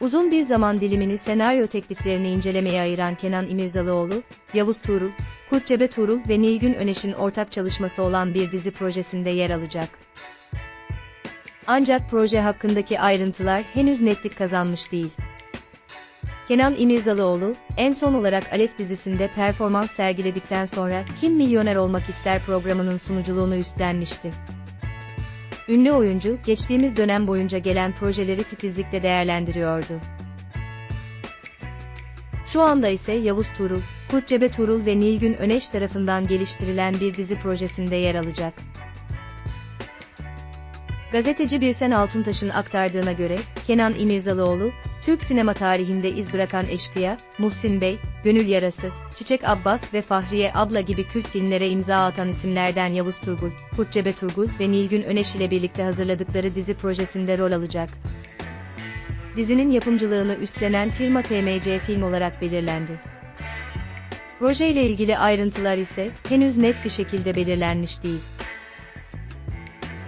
Uzun bir zaman dilimini senaryo tekliflerini incelemeye ayıran Kenan İmirzalıoğlu, Yavuz Tuğrul, Kurtçebe Tuğrul ve Nilgün Öneş'in ortak çalışması olan bir dizi projesinde yer alacak. Ancak proje hakkındaki ayrıntılar henüz netlik kazanmış değil. Kenan İmirzalıoğlu, en son olarak Alef dizisinde performans sergiledikten sonra Kim Milyoner Olmak İster programının sunuculuğunu üstlenmişti. Ünlü oyuncu, geçtiğimiz dönem boyunca gelen projeleri titizlikle değerlendiriyordu. Şu anda ise Yavuz Tuğrul, Kurtcebe Tuğrul ve Nilgün Öneş tarafından geliştirilen bir dizi projesinde yer alacak. Gazeteci Birsen Altuntaş'ın aktardığına göre, Kenan İmirzalıoğlu, Türk sinema tarihinde iz bırakan Eşkıya, Muhsin Bey, Gönül Yarası, Çiçek Abbas ve Fahriye Abla gibi kült filmlere imza atan isimlerden Yavuz Turgul, Kurtcebe Turgul ve Nilgün Öneş ile birlikte hazırladıkları dizi projesinde rol alacak. Dizinin yapımcılığını üstlenen firma TMC Film olarak belirlendi. Proje ile ilgili ayrıntılar ise henüz net bir şekilde belirlenmiş değil.